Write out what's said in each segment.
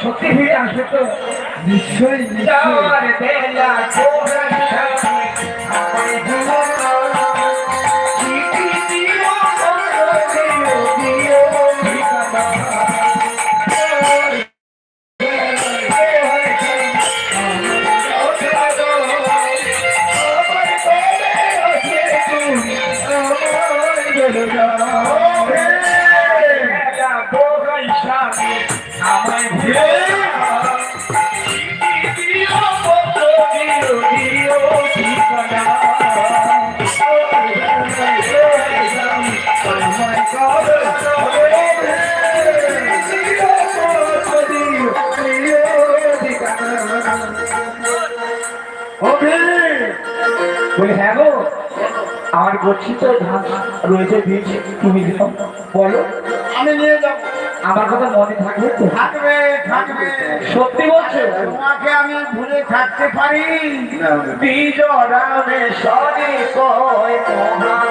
সত্যি ফিরে আসবে তো? নিশ্চয়ই যাওয়ার আমায় ভুলে দিও পত্র দিও দিও ঠিকানা আমায় হ্যাঁ গো আমার গচ্ছিত ধান রয়েছে বীজ তুমি বলো আমি নিয়ে যাব। আমার কথা মনে থাকবে থাকবে থাকবে। সত্যি বলছো? তোমাকে আমি ভুলে থাকতে পারি। বিজরামে সরি কয় মহাদেবের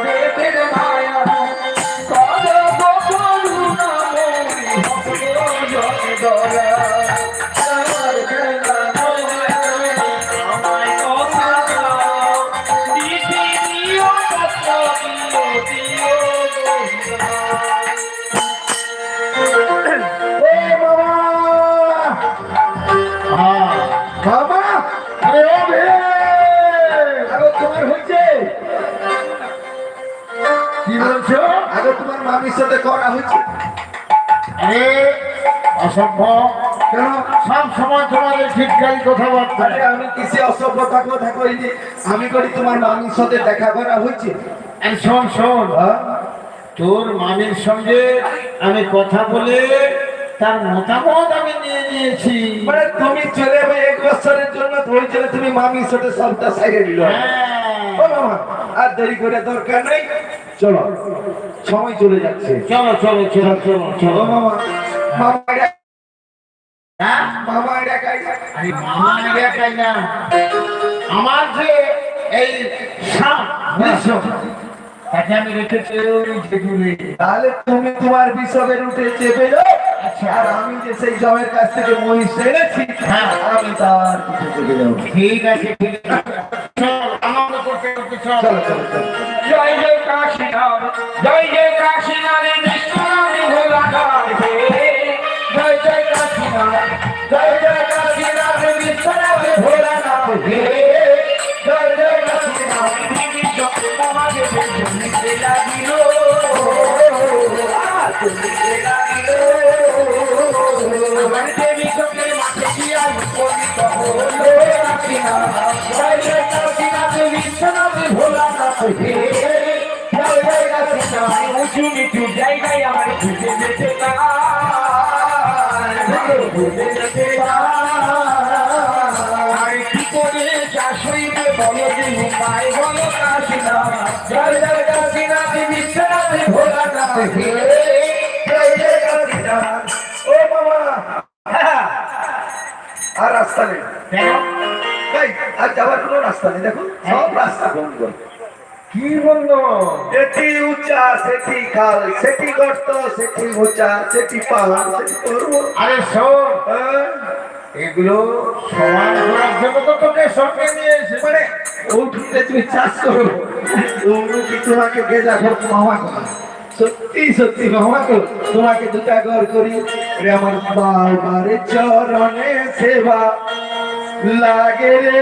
তোমার কি বলছো? আগে তোমার মামির সাথে করা হয়েছে। আরে কেন? সব সময় তোমাদের ঠিকঠাক কথাবার্তা। আমি কিসে অসভ্যতা কথা কইনি আমি করি তোমার মামির সাথে দেখা করা হয়েছে। শোন শোন। হ্যাঁ? তোর মামির সঙ্গে আমি কথা বলে তার মতামত আমি নিয়ে নিয়েছি। মানে তুমি চলে এক বছরের জন্য ওই তুমি মামির সাথে সবটা সাইডে দিল হ্যাঁ। আর দেরি করে দরকার নেই। চলো সময় চলে যাচ্ছে। চলো চলো চলো চলো চলো মামা। মামা এটা-? মামা এটা কাই আরে মামা একাই না আমার যে এই সাপ তাকে আমি রেখেছি। তাহলে তুমি তোমার বিষবের উঠে চেপে যাও। আর আমি যে সেই জমের কাছ থেকে মহিষ এনেছি হ্যাঁ। আমি তার ঠিক আছে ঠিক আছে। চল চল জয় জয় কাশীনাথ জয় জয় কাশীনাথে বিশ্বনাথে ভোলা জয় কাশীনাথে বিশ্বনাথে উঁচু নিচু জায়গায় আমার খুঁজে যেতে খুঁজে যেতে চায় কি করে চাষ হইবে বলো যে উপায় বলো কাশীনাথ জয় জয় কাশীনাথ বিশ্বনাথ ভোলা গায়ে জয় জয় কাশীনাথ ও মামা আর রাস্তা নেই। আর যাওয়ার কোনো রাস্তা নেই। দেখো সব রাস্তা বন্ধ। কি বলল? এটি উঁচা সেটি খাল সেটি গর্ত সেটি উঁচা সেটি পাহাড় সেটি পর্বত। আরে শোন হ্যাঁ? এগুলো সমান করার জন্য তো তোকে সঙ্গে নিয়ে এসে মানে উঠতে তুমি চাষ করো। তোমাকে গেজা করতো মামা কথা সত্যি সত্যি মামা তো তোমাকে দুটা ঘর করি। রে আমার বাবারে চরণে সেবা লাগে রে।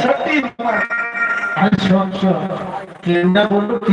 শক্তি